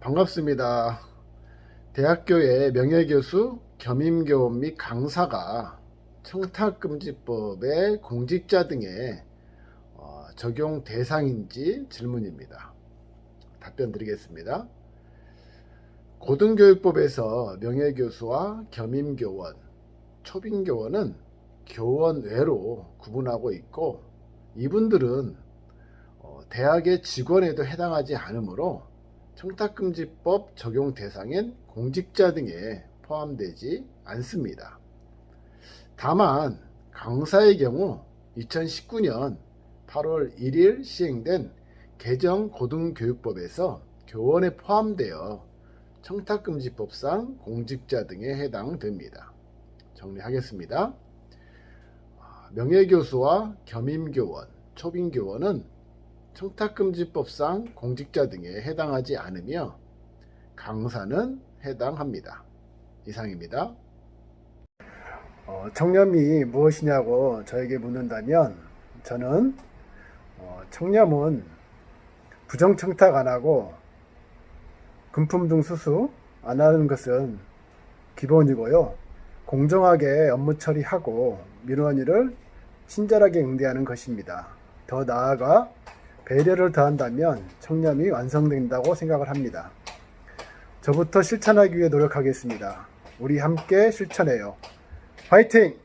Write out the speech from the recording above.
반갑습니다. 대학교의 명예교수, 겸임교원 및 강사가 청탁금지법의 공직자 등의 어, 적용 대상인지 질문입니다. 답변 드리겠습니다. 고등교육법에서 명예교수와 겸임교원, 초빙교원은 교원 외로 구분하고 있고 이분들은 어, 대학의 직원에도 해당하지 않으므로 청탁금지법 적용 대상인 공직자 등에 포함되지 않습니다. 다만 강사의 경우 2019년 8월 1일 시행된 개정 고등교육법에서 교원에 포함되어 청탁금지법상 공직자 등에 해당됩니다. 정리하겠습니다. 아, 명예교수와 겸임교원, 초빙교원은 청탁금지법상 공직자 등에 해당하지 않으며 강사는 해당합니다. 이상입니다. 어, 청렴이 무엇이냐고 저에게 묻는다면 저는 어, 청렴은 부정청탁 안 하고 금품 등 수수 안 하는 것은 기본이고요. 공정하게 업무 처리하고 일을 친절하게 응대하는 것입니다. 더 나아가 배려를 더한다면 청렴이 완성된다고 생각을 합니다. 저부터 실천하기 위해 노력하겠습니다. 우리 함께 실천해요. 화이팅!